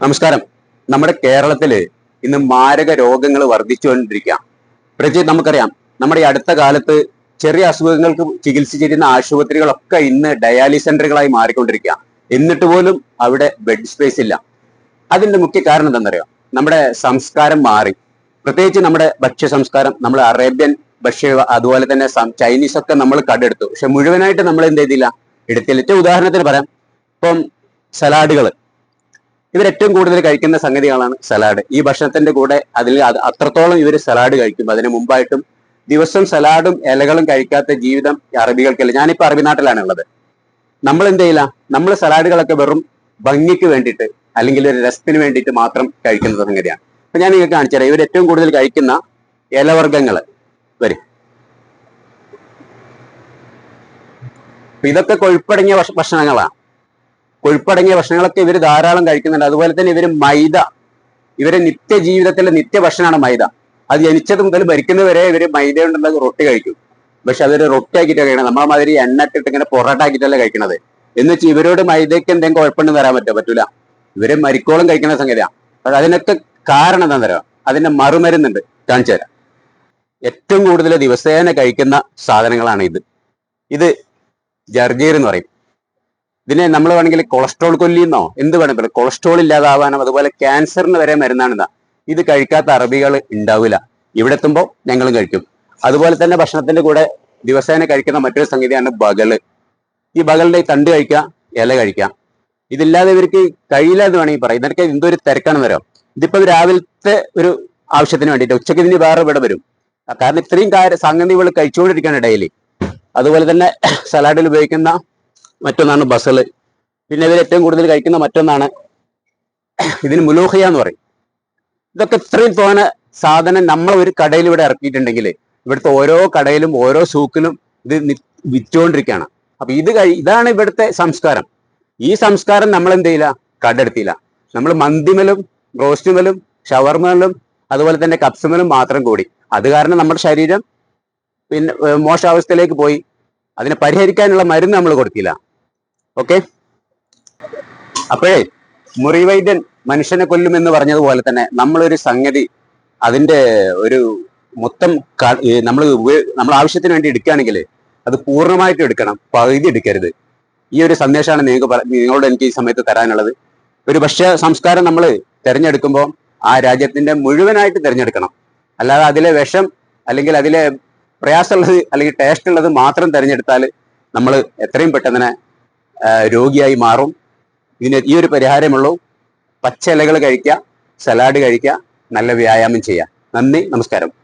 നമസ്കാരം. നമ്മുടെ കേരളത്തിൽ ഇന്ന് മാരക രോഗങ്ങൾ വർദ്ധിച്ചുകൊണ്ടിരിക്കാം പ്രത്യേകിച്ച് നമുക്കറിയാം നമ്മുടെ ഈ അടുത്ത കാലത്ത് ചെറിയ അസുഖങ്ങൾക്ക് ചികിത്സിച്ചിരുന്ന ആശുപത്രികളൊക്കെ ഇന്ന് ഡയാലിസ് സെന്ററുകളായി മാറിക്കൊണ്ടിരിക്കുക എന്നിട്ട് പോലും അവിടെ ബെഡ് സ്പേസ് ഇല്ല. അതിന്റെ മുഖ്യ കാരണം എന്താണെന്നറിയോ? നമ്മുടെ സംസ്കാരം മാറി. പ്രത്യേകിച്ച് നമ്മുടെ ഭക്ഷ്യ സംസ്കാരം നമ്മൾ അറേബ്യൻ ഭക്ഷ്യ അതുപോലെ തന്നെ ചൈനീസ് ഒക്കെ നമ്മൾ കടെടുത്തു. പക്ഷെ മുഴുവനായിട്ട് നമ്മൾ എന്ത് ചെയ്തില്ല? എടുത്തില്ല. ഉദാഹരണത്തിന് പറയാം. ഇപ്പം സലാഡുകൾ ഇവർ ഏറ്റവും കൂടുതൽ കഴിക്കുന്ന സംഗതികളാണ് സലാഡ്. ഈ ഭക്ഷണത്തിന്റെ കൂടെ അതിൽ അത്രത്തോളം ഇവർ സലാഡ് കഴിക്കും അതിന് മുമ്പായിട്ടും ദിവസം സലാഡും ഇലകളും കഴിക്കാത്ത ജീവിതം അറബികൾക്കല്ല. ഞാനിപ്പോ അറബി നാട്ടിലാണ് ഉള്ളത്. നമ്മൾ എന്ത് ചെയ്യില്ല? നമ്മൾ സലാഡുകളൊക്കെ വെറും ഭംഗിക്ക് വേണ്ടിയിട്ട് അല്ലെങ്കിൽ ഒരു രസത്തിന് വേണ്ടിയിട്ട് മാത്രം കഴിക്കുന്ന സംഗതിയാണ്. അപ്പൊ ഞാൻ നിങ്ങൾക്ക് കാണിച്ചു തരാം. ഇവർ ഏറ്റവും കൂടുതൽ കഴിക്കുന്ന ഇലവർഗങ്ങൾ വരും. ഇതൊക്കെ കൊഴുപ്പടങ്ങിയ ഭക്ഷ- ഭക്ഷണങ്ങളാണ് കൊഴുപ്പടങ്ങിയ ഭക്ഷണങ്ങളൊക്കെ ഇവർ ധാരാളം കഴിക്കുന്നുണ്ട്. അതുപോലെ തന്നെ ഇവർ മൈദ ഇവരെ നിത്യ ജീവിതത്തിലെ നിത്യ ഭക്ഷണമാണ് മൈദ. അത് ജനിച്ചത് മുതൽ മരിക്കുന്നവരെ ഇവർ മൈദ കൊണ്ടുള്ള റൊട്ടി കഴിക്കും. പക്ഷെ അതൊരു റൊട്ടി ആക്കിയിട്ട് കഴിക്കണം നമ്മളെ മാതിരി എണ്ണ ഇട്ടിട്ട് ഇങ്ങനെ പൊറോട്ട ആക്കിയിട്ടല്ല കഴിക്കണത്. എന്ന് വെച്ചാൽ ഇവരോട് മൈദയ്ക്ക് എന്തെങ്കിലും കുഴപ്പമുണ്ടെന്ന് വരാൻ പറ്റുമോ പറ്റൂല. ഇവർ മരിക്കോളം കഴിക്കുന്ന സംഗതിയാണ് പക്ഷെ അതിനൊക്കെ കാരണം എന്താ തരാം അതിന്റെ മറുമരുന്നുണ്ട്. കാണിച്ചു തരാം. ഏറ്റവും കൂടുതൽ ദിവസേന കഴിക്കുന്ന സാധനങ്ങളാണ് ഇത്. ഇത് ജർജീർ എന്ന് പറയും. ഇതിനെ നമ്മൾ വേണമെങ്കിൽ കൊളസ്ട്രോൾ കൊല്ലിന്നോ എന്ത് വേണമെങ്കിൽ കൊളസ്ട്രോൾ ഇല്ലാതാവാനും അതുപോലെ ക്യാൻസറിന് വരെ മരുന്നാണിതാ ഇത്. കഴിക്കാത്ത അറബികൾ ഉണ്ടാവില്ല ഇവിടെ എത്തുമ്പോൾ ഞങ്ങളും കഴിക്കും. അതുപോലെ തന്നെ ഭക്ഷണത്തിന്റെ കൂടെ ദിവസേന കഴിക്കുന്ന മറ്റൊരു സംഗതിയാണ് ബഗൾ. ഈ ഈ തണ്ട് കഴിക്കുക ഇല കഴിക്കുക. ഇതില്ലാതെ ഇവർക്ക് കഴിയില്ല എന്ന് വേണമെങ്കിൽ പറയാം. ഇതൊക്കെ എന്തൊരു തിരക്കാണ് വരാം ഇതിപ്പോ രാവിലത്തെ ഒരു ആവശ്യത്തിന് വേണ്ടിയിട്ട് ഉച്ചയ്ക്ക് ഇതിന് വേറെ ഇവിടെ വരും. കാരണം ഇത്രയും കാര്യ സംഗതികൾ കഴിച്ചുകൊണ്ടിരിക്കുകയാണ് ഡെയിലി. അതുപോലെ തന്നെ സലാഡിൽ ഉപയോഗിക്കുന്ന മറ്റൊന്നാണ് ബസൽ പിന്നെ ഇവർ ഏറ്റവും കൂടുതൽ കഴിക്കുന്ന മറ്റൊന്നാണ് ഇതിന് മുലൂഹയ എന്ന് പറയും. ഇതൊക്കെ ഇത്രയും തോനെ സാധനം നമ്മൾ ഒരു കടയിൽ ഇവിടെ ഇറക്കിയിട്ടുണ്ടെങ്കിൽ ഇവിടുത്തെ ഓരോ കടയിലും ഓരോ സൂക്കിലും ഇത് വിറ്റുകൊണ്ടിരിക്കുകയാണ് അപ്പൊ ഇത് കഴി ഇതാണ് ഇവിടുത്തെ സംസ്കാരം. ഈ സംസ്കാരം നമ്മൾ എന്ത് ചെയ്യില്ല? കടെടുത്തില്ല നമ്മൾ മന്തിമലും റോസ്റ്റുമലും ഷവർമലും അതുപോലെ തന്നെ കപ്സുമലും മാത്രം കൂടി. അത് കാരണം നമ്മുടെ ശരീരം പിന്നെ മോശാവസ്ഥയിലേക്ക് പോയി. അതിനെ പരിഹരിക്കാനുള്ള മരുന്ന് നമ്മൾ കൊടുത്തില്ല. ഓക്കെ? അപ്പോഴേ മുറിവൈദ്യൻ മനുഷ്യനെ കൊല്ലുമെന്ന് പറഞ്ഞതുപോലെ തന്നെ നമ്മളൊരു സംഗതി അതിന്റെ ഒരു മൊത്തം നമ്മൾ നമ്മൾ ആവശ്യത്തിന് വേണ്ടി എടുക്കുകയാണെങ്കിൽ അത് പൂർണമായിട്ട് എടുക്കണം. പകുതി എടുക്കരുത്. ഈ ഒരു സന്ദേശമാണ് നിങ്ങൾക്ക് നിങ്ങളോട് എനിക്ക് ഈ സമയത്ത് തരാനുള്ളത്. ഒരു ഭക്ഷ്യ സംസ്കാരം നമ്മൾ തിരഞ്ഞെടുക്കുമ്പോൾ ആ രാജ്യത്തിന്റെ മുഴുവനായിട്ട് തിരഞ്ഞെടുക്കണം. അല്ലാതെ അതിലെ വിഷം അല്ലെങ്കിൽ അതിലെ പ്രയാസമുള്ളത് അല്ലെങ്കിൽ ടേസ്റ്റ് ഉള്ളത് മാത്രം തിരഞ്ഞെടുത്താൽ നമ്മൾ എത്രയും പെട്ടെന്ന് രോഗിയായി മാറും. ഇതിന് ഈ ഒരു പരിഹാരമുള്ളൂ. പച്ച ഇലകൾ കഴിക്കുക സലാഡ് കഴിക്കുക നല്ല വ്യായാമം ചെയ്യുക. നന്ദി നമസ്കാരം.